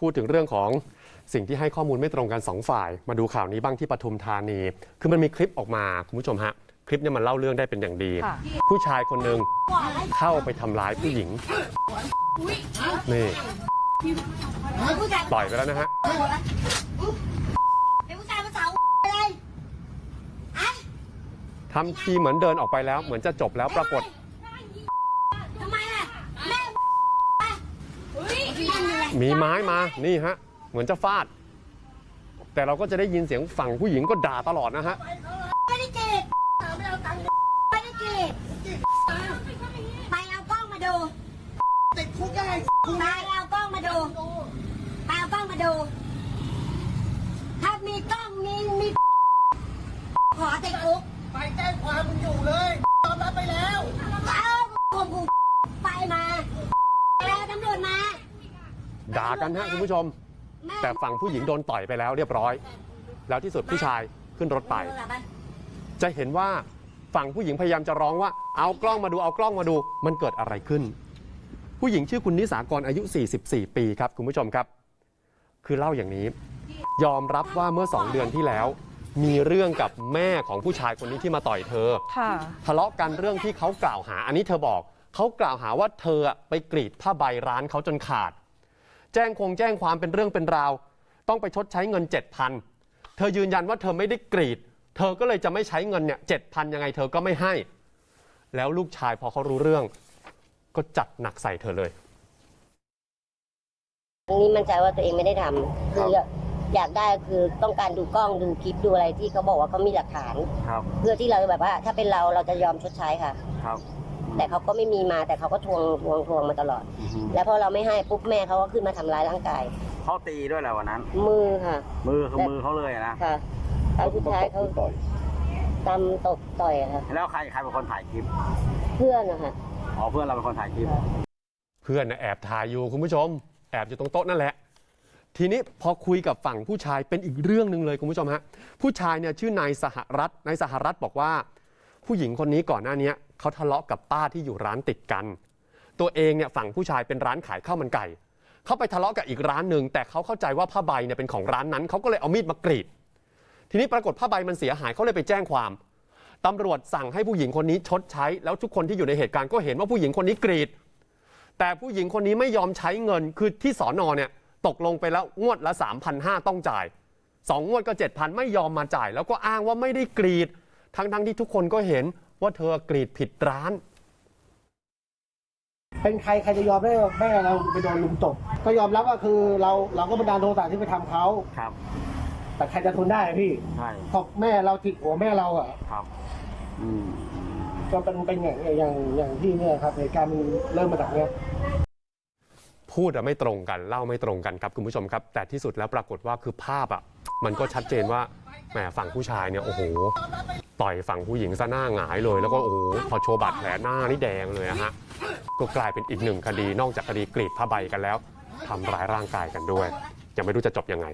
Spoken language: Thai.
พูดถึงเรื่องของสิ่งที่ให้ข้อมูลไม่ตรงกันสองฝ่าย มาดูข่าวนี้บ้างที่ปทุมธานี คือมันมีคลิปออกมาคุณผู้ชมฮะ คลิปเนี้มันเล่าเรื่องได้เป็นอย่างดีค่ะผู้ชายคนหนึ่งเข้าไปทำร้ายผู้หญิง นี่ปล่อยไปแล้วนะฮะเป็นผู้ชายภาษาเลยอะทำทีเหมือนเดินออกไปแล้ว เหมือนจะจบแล้วปรากฏทำไมอะแม่เฮ้ยนั่นเลย มีไม้มานี่ฮะ เหมือนจะฟาด แต่เราก็จะได้ยินเสียงฝั่งผู้หญิงก็ด่าตลอดนะฮะไม่ได้จีบไม่เอาตังค์ไม่ได้จีบไปเอากล้องมาดูติดคุกยังไงไปเอากล้องมาดูไปเอากล้องมาดู ถ้ามีกล้องมีมีขอติดคุก ไปแจ้งความมึงอยู่เลยยอมรับไปแล้ว เอาผมกูไปมาแล้วตำรวจมา ด่ากันฮะคุณผู้ชมแม่แต่ฝั่งผู้หญิงโดนต่อยไปแล้วเรียบร้อย แล้วที่สุดผู้ชายขึ้นรถไป จะเห็นว่าฝั่งผู้หญิงพยายามจะร้องว่าเอากล้องมาดูเอากล้องมาดู มันเกิดอะไรขึ้น ผู้หญิงชื่อคุณนิสากรอายุ 44 ปีครับคุณผู้ชมครับ คือเล่าอย่างนี้ ยอมรับว่าเมื่อ2เดือนที่แล้ว มีเรื่องกับแม่ของผู้ชายคนนี้ที่มาต่อยเธอค่ะทะเลาะกันเรื่องที่เขากล่าวหา อันนี้เธอบอกเขากล่าวหาว่าเธอไปกรีดผ้าใบร้านเขาจนขาด แจ้งคงแจ้งความเป็นเรื่องเป็นราว ต้องไปชดใช้เงิน 7,000 เธอยืนยันว่าเธอไม่ได้กรีด เธอก็เลยจะไม่ใช้เงินเนี่ยเจ็ดพันยังไงเธอก็ไม่ให้ แล้วลูกชายพอเขารู้เรื่อง ก็จัดหนักใส่เธอเลยครั้งนี้มั่นใจว่าตัวเองไม่ได้ทำคืออยากได้คือต้องการดูกล้องดูคลิปดูอะไรที่เขาบอกว่าเขามีหลักฐาน ครับ เพื่อที่เราแบบว่าถ้าเป็นเราเราจะยอมชดใช้ค่ะ ครับ แต่เขาก็ไม่มีมาแต่เขาก็ทวงทวงทวงมาตลอดอือฮึแล้วพอเราไม่ให้ปุ๊บแม่เขาก็ขึ้นมาทำร้ายร่างกาย เขาตีด้วยแหละวันนั้น มือค่ะ มือคือมือเขาเลยนะค่ะครั้งสุดท้ายเขาตำตบต่อยอะค่ะ แล้วใครใครเป็นคนถ่ายคลิปเพื่อนนะคะ อ๋อเพื่อนเราเป็นคนถ่ายคลิป เพื่อนนะแอบถ่ายอยู่คุณผู้ชม แอบอยู่ตรงโต๊ะนั่นแหละ ทีนี้พอคุยกับฝั่งผู้ชายเป็นอีกเรื่องหนึ่งเลยคุณผู้ชมฮะผู้ชายเนี่ยชื่อนายสหรัฐนายสหรัฐบอกว่า ผู้หญิงคนนี้ก่อนหน้านี้ เขาทะเลาะกับป้าที่อยู่ร้านติดกัน ตัวเองเนี่ยฝั่งผู้ชายเป็นร้านขายข้าวมันไก่ เขาไปทะเลาะกับอีกร้านหนึ่งแต่เขาเข้าใจว่าผ้าใบเนี่ยเป็นของร้านนั้นเขาก็เลยเอามีดมากรีด ทีนี้ปรากฏผ้าใบมันเสียหายเขาเลยไปแจ้งความตำรวจสั่งให้ผู้หญิงคนนี้ชดใช้ แล้วทุกคนที่อยู่ในเหตุการณ์ก็เห็นว่าผู้หญิงคนนี้กรีด แต่ผู้หญิงคนนี้ไม่ยอมใช้เงินคือที่สอนอเนี่ยตกลงไปแล้วงวดละ 3,500 ต้องจ่าย2งวดก็ 7,000 ไม่ยอมมาจ่าย แล้วก็อ้างว่าไม่ได้กรีด ทั้งๆที่ทุกคนก็เห็น ว่าเธอกรีดผิดร้าน เป็นใครใครจะยอมได้ว่าแม่เราไปโดนลุมตบก็ยอมรับว่าคือเราเราก็บันดาลโทสะที่ไปทำเขา ครับ แต่ใครจะทนได้อะพี่ใช่พอแม่เราจิกหัวแม่เราอะ ครับ อืม ก็เป็นเป็นอย่างอย่างอย่างที่เนี่ยครับเหตุการณ์มันเริ่มมาจากเนี้ย พูดอะไม่ตรงกันเล่าไม่ตรงกันครับคุณผู้ชมครับ แต่ที่สุดแล้วปรากฏว่าคือภาพอะ มันก็ชัดเจนว่าแหมฝั่งผู้ชายเนี่ยโอ้โหต่อยฝั่งผู้หญิงซะหน้าหงายเลย แล้วก็โอ้โหพอโชว์บาดแผลหน้านี่แดงเลยนะฮะก็กลายเป็นอีกหนึ่งคดีนอกจากคดีกรีดผ้าใบกันแล้วทำร้ายร่างกายกันด้วยยังไม่รู้จะจบยังไง